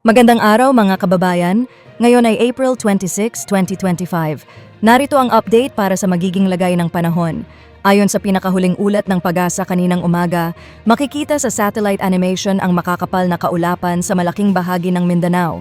Magandang araw mga kababayan. Ngayon ay April 26, 2025. Narito ang update para sa magiging lagay ng panahon. Ayon sa pinakahuling ulat ng pag-asa kaninang umaga, makikita sa satellite animation ang makakapal na kaulapan sa malaking bahagi ng Mindanao.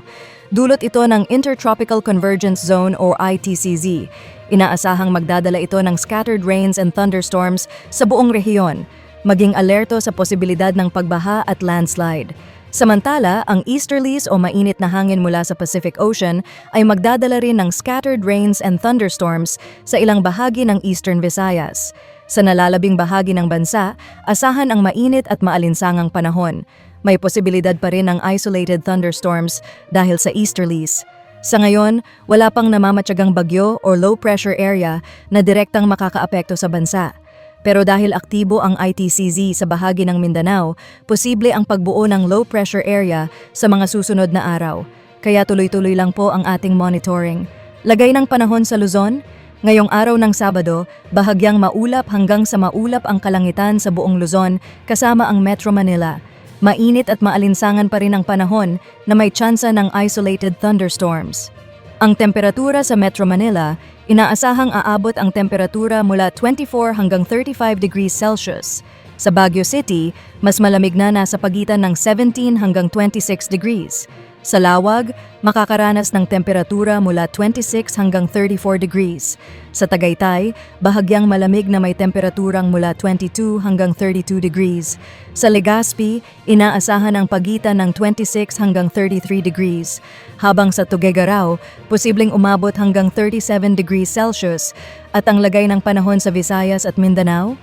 Dulot ito ng Intertropical Convergence Zone or ITCZ. Inaasahang magdadala ito ng scattered rains and thunderstorms sa buong rehiyon, maging alerto sa posibilidad ng pagbaha at landslide. Samantala, ang easterlies o mainit na hangin mula sa Pacific Ocean ay magdadala rin ng scattered rains and thunderstorms sa ilang bahagi ng eastern Visayas. Sa nalalabing bahagi ng bansa, asahan ang mainit at maalinsangang panahon. May posibilidad pa rin ng isolated thunderstorms dahil sa easterlies. Sa ngayon, wala pang namamatyagang bagyo or low pressure area na direktang makakaapekto sa bansa. Pero dahil aktibo ang ITCZ sa bahagi ng Mindanao, posible ang pagbuo ng low pressure area sa mga susunod na araw. Kaya tuloy-tuloy lang po ang ating monitoring. Lagay ng panahon sa Luzon, Ngayong araw ng Sabado, bahagyang maulap hanggang sa maulap ang kalangitan sa buong Luzon kasama ang Metro Manila. Mainit at maalinsangan pa rin ang panahon na may tsansa ng isolated thunderstorms. Ang temperatura sa Metro Manila, inaasahang aabot ang temperatura mula 24 hanggang 35 degrees Celsius. Sa Baguio City, mas malamig na nasa pagitan ng 17 hanggang 26 degrees. Sa Lawag, makakaranas ng temperatura mula 26 hanggang 34 degrees. Sa Tagaytay, bahagyang malamig na may temperaturang mula 22 hanggang 32 degrees. Sa Legazpi, inaasahan ang pagitan ng 26 hanggang 33 degrees. Habang sa Tuguegarao, posibleng umabot hanggang 37 degrees Celsius at ang lagay ng panahon sa Visayas at Mindanao,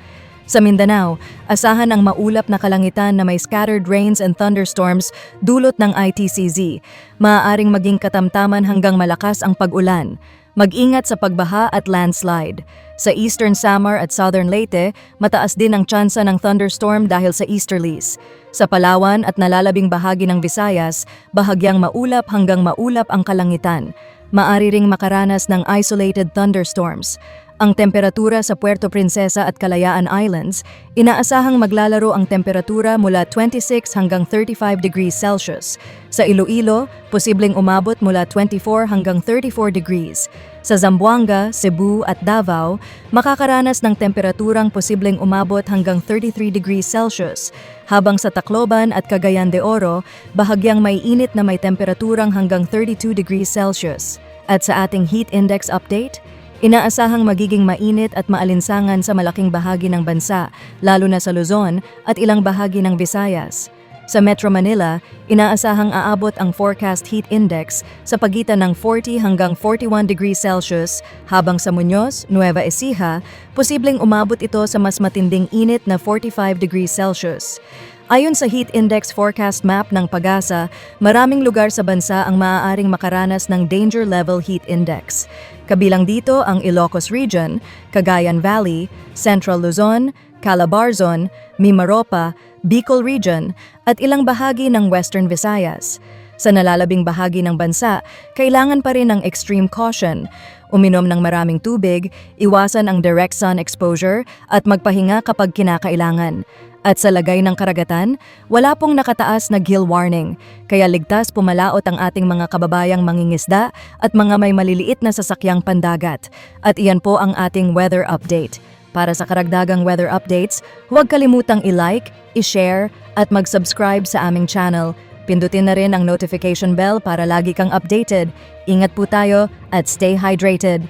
sa Mindanao, asahan ang maulap na kalangitan na may scattered rains and thunderstorms dulot ng ITCZ. Maaaring maging katamtaman hanggang malakas ang pag-ulan. Mag-ingat sa pagbaha at landslide. Sa Eastern Samar at Southern Leyte, mataas din ang tsansa ng thunderstorm dahil sa easterlies. Sa Palawan at nalalabing bahagi ng Visayas, bahagyang maulap hanggang maulap ang kalangitan. Maari ring makaranas ng isolated thunderstorms. Ang temperatura sa Puerto Princesa at Kalayaan Islands, inaasahang maglalaro ang temperatura mula 26 hanggang 35 degrees Celsius. Sa Iloilo, posibleng umabot mula 24 hanggang 34 degrees. Sa Zamboanga, Cebu at Davao, makakaranas ng temperaturang posibleng umabot hanggang 33 degrees Celsius. Habang sa Tacloban at Cagayan de Oro, bahagyang may init na may temperaturang hanggang 32 degrees Celsius. At sa ating heat index update, Inaasahang magiging mainit at maalinsangan sa malaking bahagi ng bansa, lalo na sa Luzon at ilang bahagi ng Visayas. Sa Metro Manila, inaasahang aabot ang forecast heat index sa pagitan ng 40 hanggang 41 degrees Celsius, habang sa Muñoz, Nueva Ecija, posibleng umabot ito sa mas matinding init na 45 degrees Celsius. Ayon sa heat index forecast map ng PAGASA, maraming lugar sa bansa ang maaaring makaranas ng danger level heat index. Kabilang dito ang Ilocos Region, Cagayan Valley, Central Luzon, Calabarzon, Mimaropa, Bicol Region at ilang bahagi ng Western Visayas. Sa nalalabing bahagi ng bansa, kailangan pa rin ng extreme caution. Uminom ng maraming tubig, iwasan ang direct sun exposure at magpahinga kapag kinakailangan. At sa lagay ng karagatan, wala pong nakataas na gill warning, kaya ligtas pumalaot ang ating mga kababayang mangingisda at mga may maliliit na sasakyang pandagat. At iyan po ang ating weather update. Para sa karagdagang weather updates, huwag kalimutang i-like, i-share at mag-subscribe sa aming channel. Pindutin na rin ang notification bell para lagi kang updated. Ingat po tayo at stay hydrated.